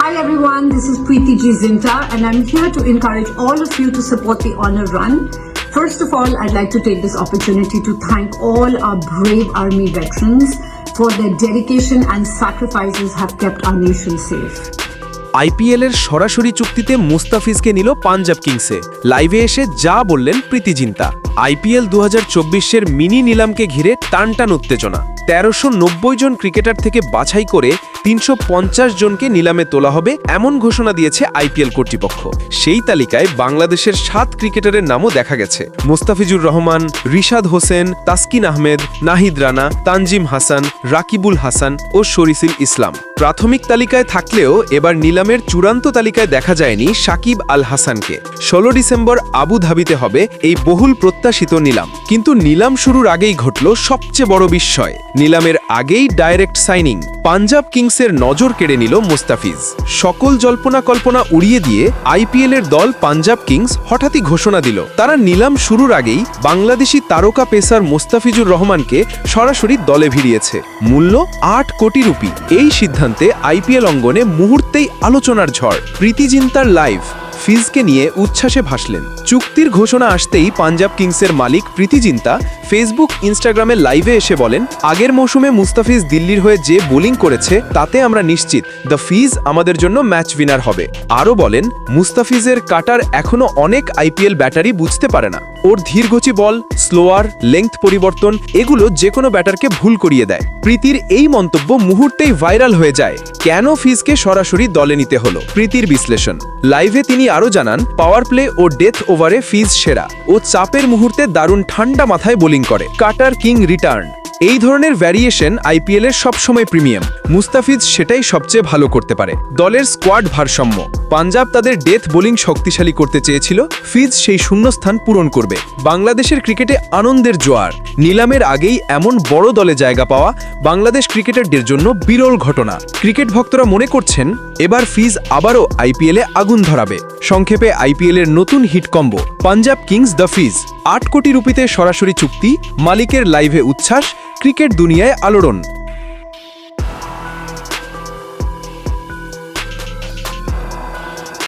Hi everyone, this is Preeti G. Zinta and I'm here to encourage all of you to support the Honor Run. First of all, I'd like to take this opportunity to thank all our brave Army veterans for their dedication and sacrifices have kept our nation safe. আইপিএলের সরাসরি চুক্তিতে মুস্তাফিজকে নিল পাঞ্জাব কিংসে লাইভে এসে যা বললেন প্রীতি Zinta IPL দু হাজার মিনি নিলামকে ঘিরে টানটান উত্তেজনা তেরোশো জন ক্রিকেটার থেকে বাছাই করে তিনশো পঞ্চাশ জনকে নিলামে তোলা হবে এমন ঘোষণা দিয়েছে আইপিএল কর্তৃপক্ষ। সেই তালিকায় বাংলাদেশের সাত ক্রিকেটারের নামও দেখা গেছে। মোস্তাফিজুর রহমান, রিশাদ হোসেন, তাসকিন আহমেদ, নাহিদ রানা, তানজিম হাসান, রাকিবুল হাসান ও শরিসিল ইসলাম। প্রাথমিক তালিকায় থাকলেও এবার নিলামের চূড়ান্ত তালিকায় দেখা যায়নি সাকিব আল হাসানকে। ষোলো ডিসেম্বর আবু ধাবিতে হবে এই বহুল প্রত্যাশিত নিলাম। কিন্তু নিলাম শুরুর আগেই ঘটল সবচেয়ে বড় বিস্ময়। নিলামের আগেই ডাইরেক্ট সাইনিং, পাঞ্জাব কিংসের নজর কেড়ে নিল মুস্তাফিজ। সকল জল্পনা কল্পনা উড়িয়ে দিয়ে আইপিএল এর দল পাঞ্জাব কিংস হঠাৎই ঘোষণা দিল। তারা নিলাম শুরুর আগেই বাংলাদেশি তারকা পেসার মোস্তাফিজুর রহমানকে সরাসরি দলে ভিড়িয়েছে। মূল্য আট কোটি রুপি। এই সিদ্ধান্তে আইপিএল অঙ্গনে মুহূর্তেই আলোচনার ঝড়। প্রীতি জিন্তার লাইভ। ফিজকে নিয়ে উচ্ছ্বাসে ভাসলেন। চুক্তির ঘোষণা আসতেই পাঞ্জাব কিংসের মালিক প্রীতি চিন্তা ফেসবুক, ইনস্টাগ্রামে লাইভে এসে বলেন, আগের মৌসুমে মুস্তাফিজ দিল্লির হয়ে যে বোলিং করেছে, তাতে আমরা নিশ্চিত, দ্য ফিজ আমাদের জন্য ম্যাচ উইনার হবে। আরও বলেন, মুস্তাফিজের কাটার এখনও অনেক আইপিএল ব্যাটারি বুঝতে পারে না। ওর ধীরগতি বল স্লোয়ার লেংথ পরিবর্তন, এগুলো যে কোনো ব্যাটারকে ভুল করিয়ে দেয়। প্রীতির এই মন্তব্য মুহূর্তেই ভাইরাল হয়ে যায়। কেন ফিজকে সরাসরি দলে নিতে হলো? প্রীতির বিশ্লেষণ। লাইভে তিনি আরও জানান পাওয়ার প্লে ও ডেথ ওভারে ফিজ সেরা। ও চাপের মুহূর্তে দারুণ ঠান্ডা মাথায় বোলিং করে। কাটার কিং রিটার্ন এই ধরনের ভ্যারিয়েশন আইপিএল এর সবসময় প্রিমিয়াম মুস্তাফিজ সেটাই সবচেয়ে ভালো করতে পারে। দলের স্কোয়াড ভারসাম্য। পাঞ্জাব তাদের ডেথ বোলিং শক্তিশালী করতে চেয়েছিল। ফিজ সেই শূন্যস্থান পূরণ করবে। বাংলাদেশের ক্রিকেটে আনন্দের জোয়ার। নিলামের আগেই এমন বড় দলে জায়গা পাওয়া বাংলাদেশ ক্রিকেটারদের জন্য বিরল ঘটনা। ক্রিকেট ভক্তরা মনে করছেন, এবার ফিজ আবারও আইপিএলে আগুন ধরাবে। সংক্ষেপে আইপিএলের নতুন hit combo, Punjab Kings the Fizz আট কোটি রুপিতে সরাসরি চুক্তি, মালিকের লাইভে উচ্ছ্বাস, ক্রিকেট দুনিয়ায় আলোড়ন।